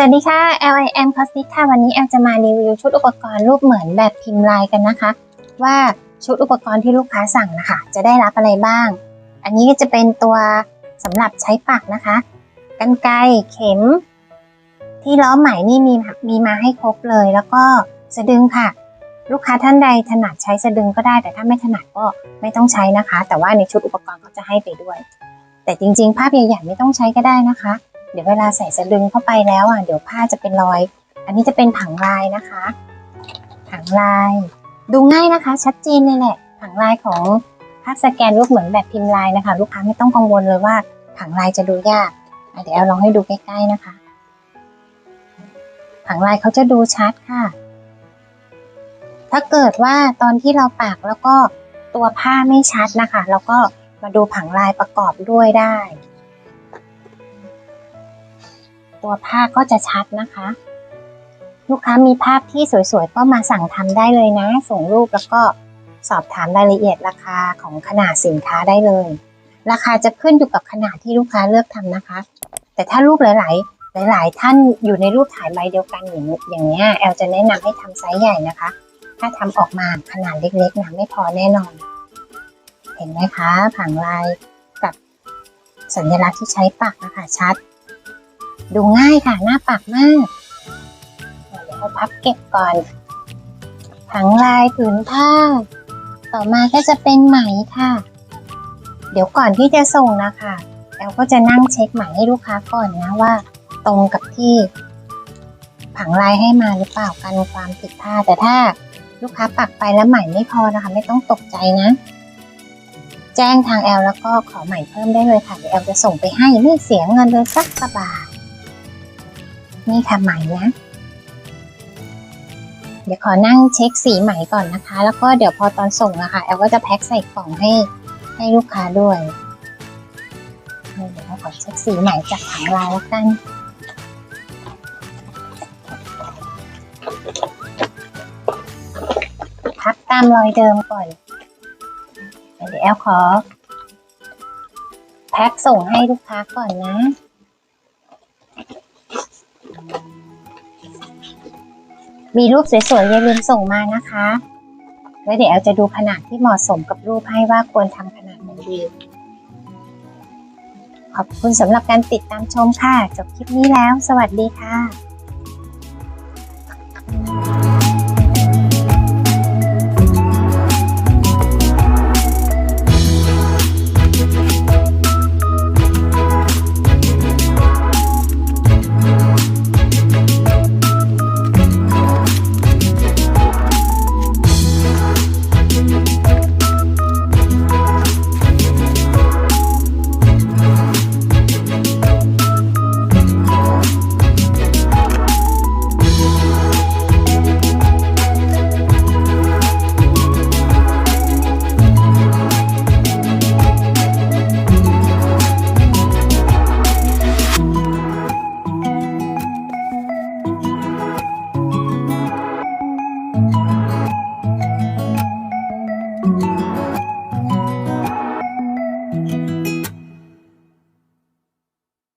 สวัสดีค่ะ LIM Cosmic ค่ะ วันนี้แอลจะมารีวิวชุดอุปกรณ์รูปเหมือนแบบพิมพ์ลายกันนะคะ ว่าชุดอุปกรณ์ที่ลูกค้าสั่งนะคะ จะได้รับอะไรบ้าง อันนี้ก็จะเป็นตัวสำหรับใช้ปักนะคะกันไกรเข็ม ที่ล้อไหมนี่มีมีมาให้ครบเลย แล้วก็สะดึงค่ะ ลูกค้าท่านใดถนัดใช้สะดึงก็ได้ แต่ถ้าไม่ถนัดก็ไม่ต้องใช้นะคะ แต่ว่าในชุดอุปกรณ์เขาจะให้ไปด้วย แต่จริงๆ ภาพใหญ่ๆไม่ต้องใช้ก็ได้นะคะ เดี๋ยวเวลาใส่สะดึงเข้าไปแล้วอะเดี๋ยวผ้าจะเป็นรอย อันนี้จะเป็นผังลายนะคะผังลาย ดูง่ายนะคะ ชัดเจนเลยแหละผังลายของภาพสแกนรูปเหมือนแบบพิมพ์ลายนะคะ ลูกค้าไม่ต้องกังวลเลยว่าผังลายจะดูยากเดี๋ยวเอาลองให้ดูใกล้ๆนะคะผังลายเขาจะดูชัดค่ะ ถ้าเกิดว่าตอนที่เราปากแล้วก็ตัวผ้าไม่ชัดนะคะ แล้วก็มาดูผังลายประกอบด้วยได้ ตัวผ้าก็จะชัดนะคะ ลูกค้ามีภาพที่สวยๆ ก็มาสั่งทำได้เลยนะ ส่งรูปแล้วก็สอบถามรายละเอียดราคาของขนาดสินค้าได้เลย ราคาจะขึ้นอยู่กับขนาดที่ลูกค้าเลือกทำนะคะ แต่ถ้ารูปหลาย ๆหลายๆท่านอยู่ในรูปถ่ายใบเดียวกันอย่างอย่างเนี้ยแอลจะแนะนำให้ทำไซส์ใหญ่นะคะ ถ้าทำออกมาขนาดเล็กๆนะไม่พอแน่นอน เห็นไหมคะ ผังลายกับสัญลักษณ์ที่ใช้ปักนะคะชัด ดูง่ายค่ะหน้าปักมากเดี๋ยวเราพับเก็บก่อนผังลายผืนผ้า ต่อมาก็จะเป็นไหมค่ะ เดี๋ยวก่อนที่จะส่งนะคะแอลก็จะนั่งเช็คไหมให้ลูกค้าก่อนนะว่า ตรงกับที่ ผังลายให้มาหรือเปล่ากันความผิดพลาดแต่ถ้าลูกค้าปักไปแล้วไหมไม่พอนะคะ ไม่ต้องตกใจนะ แจ้งทางแอลแล้วก็ขอใหมเพิ่มได้เลยค่ะเดี๋ยวแอลจะส่งไปให้ไม่เสียเงินเลยสักกระบาท นี่ค่ะไหมนะ เดี๋ยวขอนั่งเช็คสีไหมก่อนนะคะ แล้วก็เดี๋ยวพอตอนส่งนะคะแอลก็จะแพ็คใส่กล่องให้ให้ลูกค้าด้วยเดี๋ยวเราขอเช็คสีไหมจากถังลายแล้วกันพับตามรอยเดิมก่อน เดี๋ยวแอลขอแพ็คส่งให้ลูกค้าก่อนนะ มีรูปสวยๆอย่าลืมส่งมานะคะแล้วเดี๋ยวแอลจะดูขนาดที่เหมาะสมกับรูปให้ว่าควรทำขนาดไหนดีขอบคุณสำหรับการติดตามชมค่ะ จบคลิปนี้แล้ว สวัสดีค่ะ